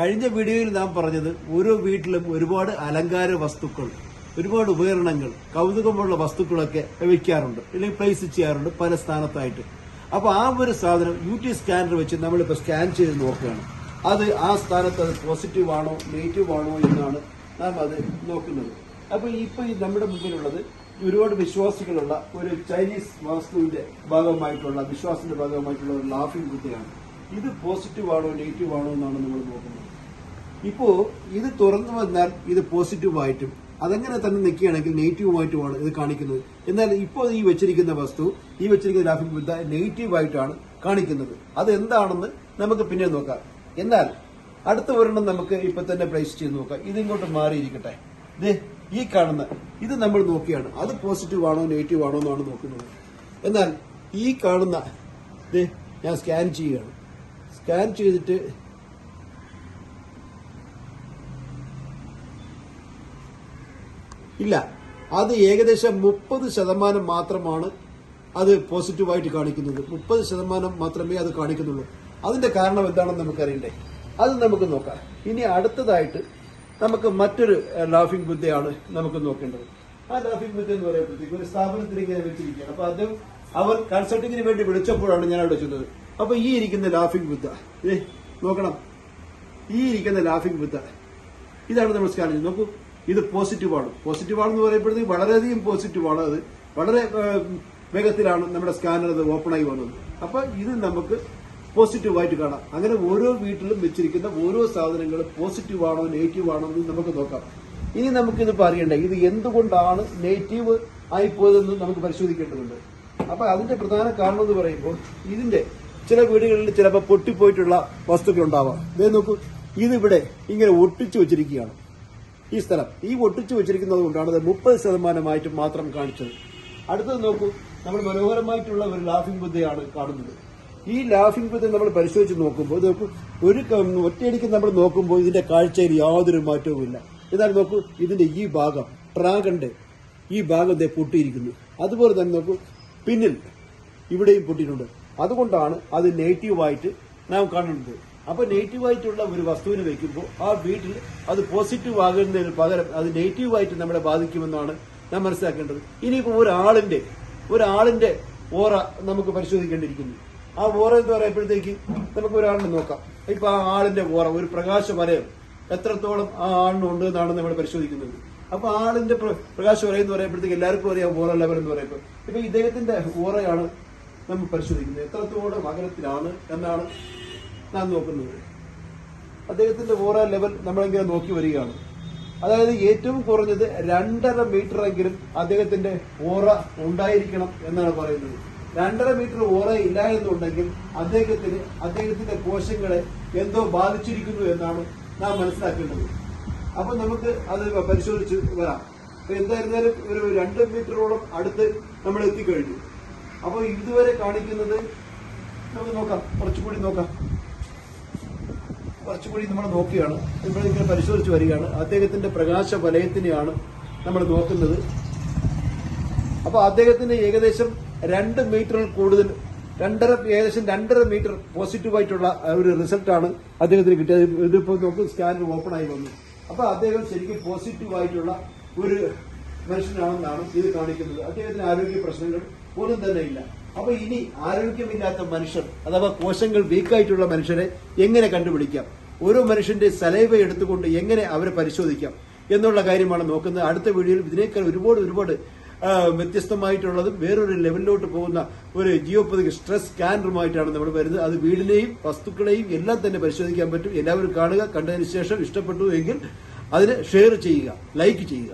കഴിഞ്ഞ വീഡിയോയിൽ നാം പറഞ്ഞത് ഓരോ വീട്ടിലും ഒരുപാട് അലങ്കാര വസ്തുക്കൾ ഒരുപാട് ഉപകരണങ്ങൾ കൗതുകമുള്ള വസ്തുക്കളൊക്കെ വയ്ക്കാറുണ്ട് അല്ലെങ്കിൽ പ്ലേസ് ചെയ്യാറുണ്ട് പല സ്ഥാനത്തായിട്ട്. അപ്പൊ ആ ഒരു സാധനം യു ടി സ്കാനർ വെച്ച് നമ്മളിപ്പോൾ സ്കാൻ ചെയ്ത് നോക്കുകയാണ്. അത് ആ സ്ഥാനത്ത് അത് പോസിറ്റീവ് ആണോ നെഗറ്റീവ് ആണോ എന്നാണ് നാം അത് നോക്കുന്നത്. അപ്പൊ ഇപ്പൊ ഈ നമ്മുടെ മുമ്പിലുള്ളത് ഒരുപാട് വിശ്വാസികളുള്ള ഒരു ചൈനീസ് വാസ്തുവിന്റെ ഭാഗമായിട്ടുള്ള വിശ്വാസത്തിന്റെ ഭാഗമായിട്ടുള്ള ഒരു ലാഫിംഗ് ബുദ്ധയാണ് ഇത് പോസിറ്റീവ് ആണോ നെഗറ്റീവ് ആണോ എന്നാണ് നമ്മൾ നോക്കുന്നത്. ഇപ്പോ ഇത് തുറന്നു വന്നാൽ ഇത് പോസിറ്റീവായിട്ടും അതങ്ങനെ തന്നെ നിൽക്കുകയാണെങ്കിൽ നെഗറ്റീവുമായിട്ടുമാണ് ഇത് കാണിക്കുന്നത്. എന്നാൽ ഇപ്പോൾ ഈ വെച്ചിരിക്കുന്ന വസ്തു ഈ വെച്ചിരിക്കുന്ന ഗ്രാഫിക് ബുദ്ധ നെഗറ്റീവായിട്ടാണ് കാണിക്കുന്നത്. അത് എന്താണെന്ന് നമുക്ക് പിന്നെ നോക്കാം. എന്നാൽ അടുത്ത ഒരെണ്ണം നമുക്ക് ഇപ്പൊ തന്നെ പ്ലേസ് ചെയ്ത് നോക്കാം. ഇതിങ്ങോട്ട് മാറിയിരിക്കട്ടെ. ദേ ഈ കാണുന്ന ഇത് നമ്മൾ നോക്കിയാണ്. അത് പോസിറ്റീവ് ആണോ നെഗറ്റീവ് ആണോ എന്നാണ് നോക്കുന്നത്. എന്നാൽ ഈ കാണുന്ന ഞാൻ സ്കാൻ ചെയ്യുകയാണ്. സ്കാൻ ചെയ്തിട്ട് ഇല്ല. അത് ഏകദേശം മുപ്പത് ശതമാനം മാത്രമാണ് അത് പോസിറ്റീവായിട്ട് കാണിക്കുന്നത്. മുപ്പത് ശതമാനം മാത്രമേ അത് കാണിക്കുന്നുള്ളൂ. അതിന്റെ കാരണം എന്താണെന്ന് നമുക്കറിയണ്ടേ? അത് നമുക്ക് നോക്കാം. ഇനി അടുത്തതായിട്ട് നമുക്ക് മറ്റൊരു ലാഫിംഗ് ബുദ്ധയാണ് നമുക്ക് നോക്കേണ്ടത്. ആ ലാഫിംഗ് ബുദ്ധ എന്ന് പറയുമ്പോഴത്തേക്ക് ഒരു സ്ഥാപനത്തിലേക്ക് ഞാൻ വെച്ചിരിക്കുകയാണ്. അപ്പൊ അത് അവർ കൺസൾട്ടിങ്ങിന് വേണ്ടി വിളിച്ചപ്പോഴാണ് ഞാൻ അവിടെ ചെന്നത് അപ്പൊ ഈ ഇരിക്കുന്ന ലാഫിംഗ് ബുദ്ധ ഏ നോക്കണം. ഈ ഇരിക്കുന്ന ലാഫിംഗ് ബുദ്ധ ഇതാണ് നമ്മൾ സ്കാൻ ചെയ്യുന്നത് നോക്കൂ ഇത് പോസിറ്റീവ് ആണ്. പോസിറ്റീവ് ആണെന്ന് പറയുമ്പോഴത്തേക്ക് വളരെയധികം പോസിറ്റീവ് ആണ് അത്. വളരെ വേഗത്തിലാണ് നമ്മുടെ സ്കാനർ അത് ഓപ്പൺ ആയി വന്നത്. അപ്പൊ ഇത് നമുക്ക് പോസിറ്റീവ് ആയിട്ട് കാണാം. അങ്ങനെ ഓരോ വീട്ടിലും വെച്ചിരിക്കുന്ന ഓരോ സാധനങ്ങളും പോസിറ്റീവ് ആണോ നെഗറ്റീവ് ആണോ എന്ന് നമുക്ക് നോക്കാം. ഇനി നമുക്കിതിപ്പോൾ അറിയണ്ടേ ഇത് എന്തുകൊണ്ടാണ് നെഗറ്റീവ് ആയിപ്പോയതെന്ന് നമുക്ക് പരിശോധിക്കേണ്ടതുണ്ട്. അപ്പൊ അതിന്റെ പ്രധാന കാരണം എന്ന് പറയുമ്പോൾ ഇതിന്റെ ചില വീടുകളിൽ ചിലപ്പോൾ പൊട്ടിപ്പോയിട്ടുള്ള വസ്തുക്കൾ ഉണ്ടാവാം. ഇതേ നോക്കൂ ഇതിവിടെ ഇങ്ങനെ ഒട്ടിച്ചു വെച്ചിരിക്കുകയാണ്. ഈ സ്ഥലം ഈ ഒട്ടിച്ചു വെച്ചിരിക്കുന്നത് കൊണ്ടാണ് അത് മുപ്പത് ശതമാനമായിട്ട് മാത്രം കാണിച്ചത്. അടുത്തത് നോക്കൂ നമ്മൾ മനോഹരമായിട്ടുള്ള ഒരു ലാഫിംഗ് ബുദ്ധയാണ് കാണുന്നത്. ഈ ലാഫിംഗ് ബുദ്ധ നമ്മൾ പരിശോധിച്ച് നോക്കുമ്പോൾ ഇത് നോക്കൂ ഒരു ഒറ്റയടിക്ക് നമ്മൾ നോക്കുമ്പോൾ ഇതിന്റെ കാഴ്ചയിൽ യാതൊരു മാറ്റവും ഇല്ല. എന്നാൽ നോക്കൂ ഇതിന്റെ ഈ ഭാഗം ട്രാഗന്റെ ഈ ഭാഗം പൊട്ടിയിരിക്കുന്നു. അതുപോലെ തന്നെ നോക്കൂ പിന്നിൽ ഇവിടെയും പൊട്ടിയിട്ടുണ്ട്. അതുകൊണ്ടാണ് അത് നെഗറ്റീവായിട്ട് നാം കാണുന്നത്. അപ്പൊ നെഗറ്റീവായിട്ടുള്ള ഒരു വസ്തുവിനെ വയ്ക്കുമ്പോൾ ആ വീട്ടിൽ അത് പോസിറ്റീവ് ആകുന്നതിന് പകരം അത് നെഗറ്റീവായിട്ട് നമ്മളെ ബാധിക്കുമെന്നാണ് നാം മനസ്സിലാക്കേണ്ടത്. ഇനിയിപ്പോൾ ഒരാളിന്റെ ഒരാളിന്റെ ഓറ നമുക്ക് പരിശോധിക്കേണ്ടിയിരിക്കുന്നു. ആ ഓറ എന്ന് പറയുമ്പോഴത്തേക്ക് നമുക്ക് ഒരാളിനെ നോക്കാം. ഇപ്പൊ ആ ആളിന്റെ ഓറ ഒരു പ്രകാശ വലയം എത്രത്തോളം ആ ആളിനുണ്ട് എന്നാണ് നമ്മൾ പരിശോധിക്കുന്നത്. അപ്പൊ ആളിന്റെ പ്ര- പ്രകാശ വലയം എന്ന് പറയുമ്പോഴത്തേക്ക് എല്ലാവർക്കും അറിയാം ഓറ ലെവൽ എന്ന് പറയുമ്പോൾ. ഇപ്പൊ ഇദ്ദേഹത്തിന്റെ ഓറയാണ് നമ്മൾ പരിശോധിക്കുന്നത് എത്രത്തോളം അകലത്തിലാണ് എന്നാണ് നാം നോക്കുന്നത്. അദ്ദേഹത്തിന്റെ ഓറ ലെവൽ നമ്മളിങ്ങനെ നോക്കി വരികയാണ്. അതായത് ഏറ്റവും കുറഞ്ഞത് രണ്ടര മീറ്റർ എങ്കിലും അദ്ദേഹത്തിന്റെ ഓറ ഉണ്ടായിരിക്കണം എന്നാണ് പറയുന്നത്. രണ്ടര മീറ്റർ ഓറ ഇല്ല എന്നുണ്ടെങ്കിൽ അദ്ദേഹത്തിന് അദ്ദേഹത്തിന്റെ കോശങ്ങളെ എന്തോ ബാധിച്ചിരിക്കുന്നു എന്നാണ് നാം മനസ്സിലാക്കേണ്ടത്. അപ്പൊ നമുക്ക് അത് പരിശോധിച്ച് വരാം. എന്തായിരുന്നാലും ഒരു രണ്ട് മീറ്ററോളം അടുത്ത് നമ്മൾ എത്തിക്കഴിഞ്ഞു. അപ്പൊ ഇതുവരെ കാണിക്കുന്നത് നമുക്ക് നോക്കാം കുറച്ചുകൂടി നോക്കാം. കുറച്ചുകൂടി നമ്മൾ നോക്കുകയാണ്. ഇവിടെ പരിശോധിച്ച് വരികയാണ്. അദ്ദേഹത്തിന്റെ പ്രകാശ വലയത്തിനെയാണ് നമ്മൾ നോക്കുന്നത്. അപ്പൊ അദ്ദേഹത്തിന് ഏകദേശം രണ്ട് മീറ്ററിൽ കൂടുതൽ രണ്ടര ഏകദേശം രണ്ടര മീറ്റർ പോസിറ്റീവായിട്ടുള്ള ഒരു റിസൾട്ടാണ് അദ്ദേഹത്തിന് കിട്ടിയത്. ഇതിപ്പോ നോക്കും സ്കാനർ ഓപ്പൺ ആയി വന്നു. അപ്പൊ അദ്ദേഹം ശരിക്കും പോസിറ്റീവായിട്ടുള്ള ഒരു മനുഷ്യനാണെന്നാണ് ഇത് കാണിക്കുന്നത്. അദ്ദേഹത്തിന് ആരോഗ്യ പ്രശ്നങ്ങൾ ഒന്നും തന്നെ ഇല്ല അപ്പൊ ഇനി ആരോഗ്യമില്ലാത്ത മനുഷ്യർ അഥവാ കോശങ്ങൾ വീക്കായിട്ടുള്ള മനുഷ്യരെ എങ്ങനെ കണ്ടുപിടിക്കാം? ഓരോ മനുഷ്യന്റെ സലൈവ എടുത്തുകൊണ്ട് എങ്ങനെ അവരെ പരിശോധിക്കാം എന്നുള്ള കാര്യമാണ് നോക്കുന്നത്. അടുത്ത വീഡിയോയിൽ ഇതിനേക്കാൾ ഒരുപാട് ഒരുപാട് വ്യത്യസ്തമായിട്ടുള്ളതും വേറൊരു ലെവലിലോട്ട് പോകുന്ന ഒരു ജിയോപ്പതിക് സ്ട്രെസ് സ്കാനറുമായിട്ടാണ് നമ്മൾ വരുന്നത്. അത് വീടിനെയും വസ്തുക്കളെയും എല്ലാം തന്നെ പരിശോധിക്കാൻ പറ്റും. എല്ലാവരും കാണുക കണ്ടതിന് ശേഷം ഇഷ്ടപ്പെട്ടു എങ്കിൽ അതിന് ഷെയർ ചെയ്യുക ലൈക്ക് ചെയ്യുക.